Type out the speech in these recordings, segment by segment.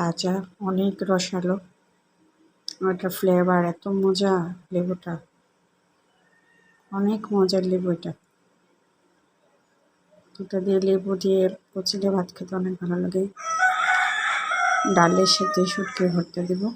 তাজা, অনেক রসালো। ওটা ফ্লেভার এত মজা লেবুটা। অনেক মজার লেবু এটা। এটা দিয়ে লেবু দিয়ে কচিলে ভাত খেতে অনেক ভালো লাগে। ডালের সাথে শুটকি ভর্তা দেবো।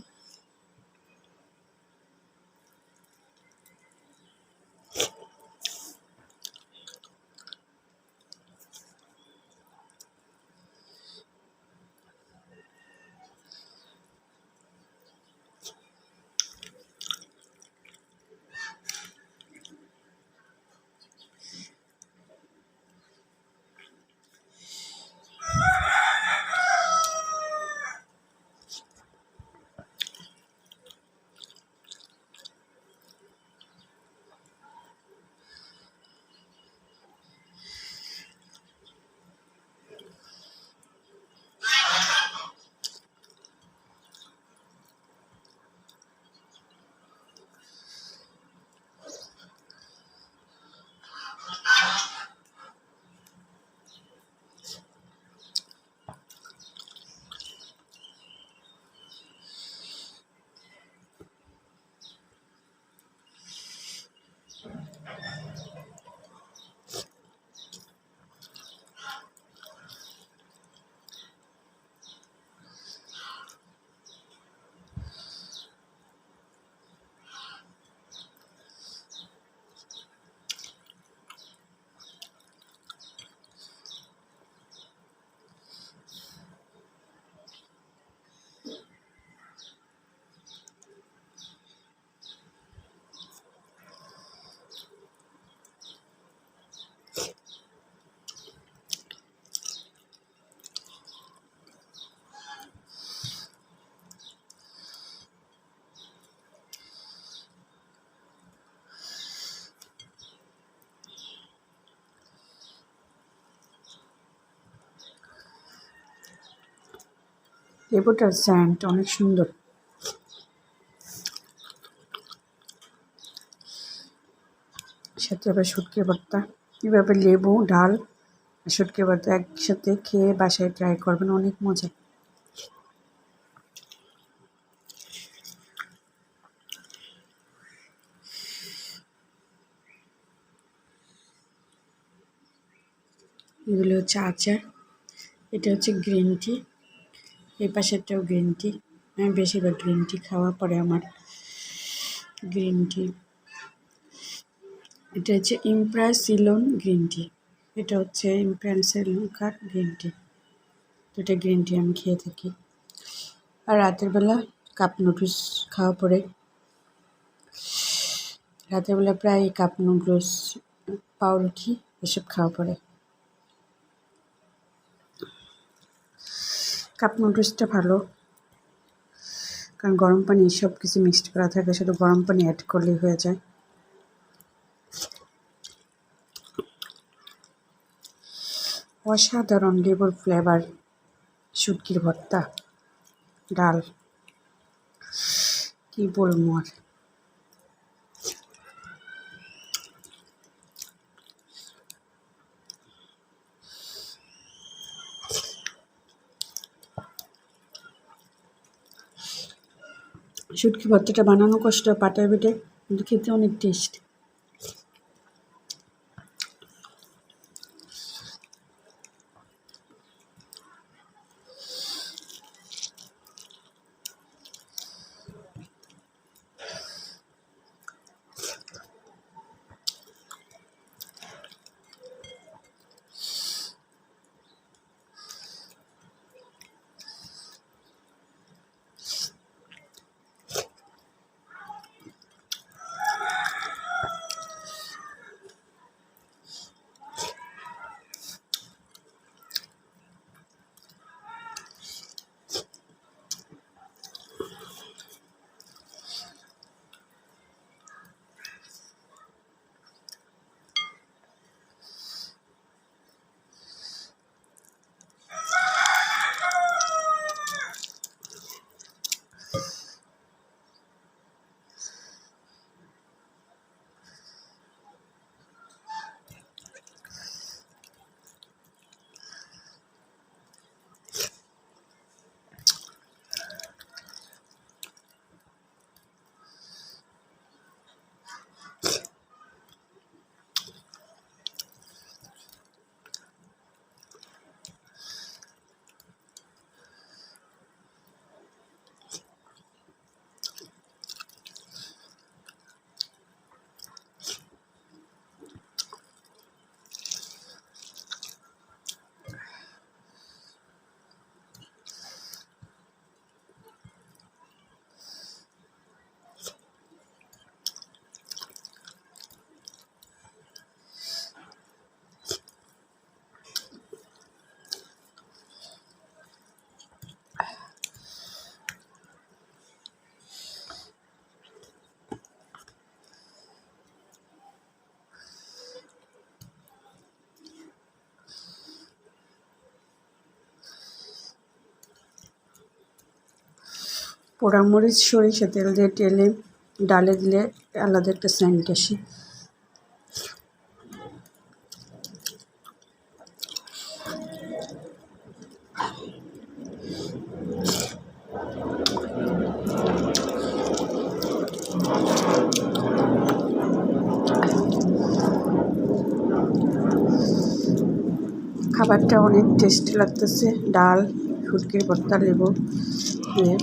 লেবুটার স্যান্ড অনেক সুন্দর। সাথে আবার শুটকি ভর্তা। এভাবে লেবু, ডাল শুটকি ভর্তা একসাথে খেয়ে বাসায় ট্রাই করবেন, অনেক মজা। এগুলো হচ্ছে আচার, এটা হচ্ছে গ্রিন টি এই পাশেরটাও গ্রিন টি আমি বেশিরভাগ গ্রিন টি খাওয়া পরে আমার গ্রিন টি এটা হচ্ছে ইমপ্রাসিলন গ্রিন টি এটা হচ্ছে ইমপ্রাসিলনকার গ্রিন টি দুটা গ্রিন টি আমি খেয়ে থাকি। আর রাতের বেলা কাপ নুডলস খাওয়া পরে। রাতের বেলা প্রায় কাপ নুডলস পাউরুটি, এসব খাওয়া পরে। কাপ নুডলসটা ভালো। কারণ গরম পানি, সব কিছু মিক্সড করা থাকে, শুধু গরম পানি অ্যাড করলেই হয়ে যায়। অসাধারণ লেবুর ফ্লেভার শুটকির ভর্তা, ডাল। কি বলব আর? শুটকি ভর্তাটা বানানো কষ্ট পাটায় বেটে কিন্তু খেতে অনেক টেস্ট পোড়ামরিচ, সরিষা তেল দিয়ে টেলে, ডালে দিলে আলাদা একটা সেন্ট আসে। খাবারটা অনেক টেস্টি লাগতেছে। ডাল, ফুটকির ভর্তা, লেবু দিয়ে।